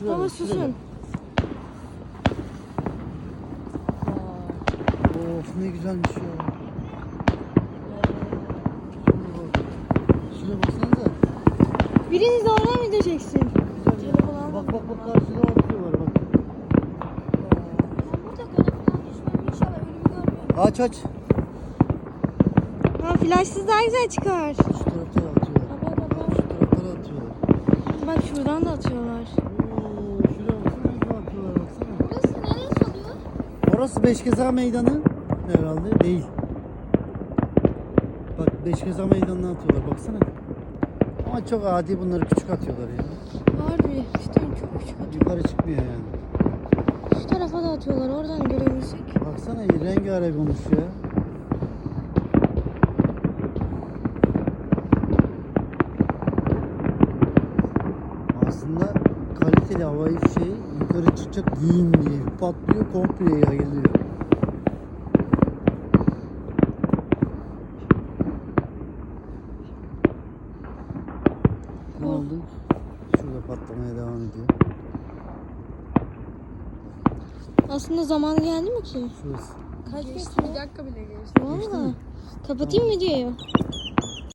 şuraya. Baba şuraya. susun. Of ne güzelmiş ya. Şuraya baksanıza. Biriniz oradan video çeksin. Telefon alma. Bak bak bak karşıda atıyorlar bak. Burada düşmem inşallah ölümü görmüyorum. Aç aç. Ha flashsız daha güzel çıkar. Şu taraftan atıyorlar. Baba baba. Şu taraftan atıyorlar. Bak şuradan da atıyorlar. Oo, şuraya baksana nasıl atıyorlar baksana. Burası neresi oluyor? Orası Beşkeza Meydanı herhalde değil. Bak Beşkeza Meydanı'na atıyorlar baksana. Ama çok adi bunları küçük atıyorlar ya. Harbi. Cidden çok küçük atıyor. Yukarı çıkmıyor yani. Şu tarafa da atıyorlar. Oradan görebilsek. Baksana rengarenk olmuş ya. Aslında kaliteli havai şey yukarı çıkacak güm diye patlıyor komple yayılıyor. Ne oldu? Şurada patlamaya devam ediyor. Aslında zamanı geldi mi ki? Şurası. Kaç Geçti bir dakika bile geçti. Valla. Kapatayım videoyu.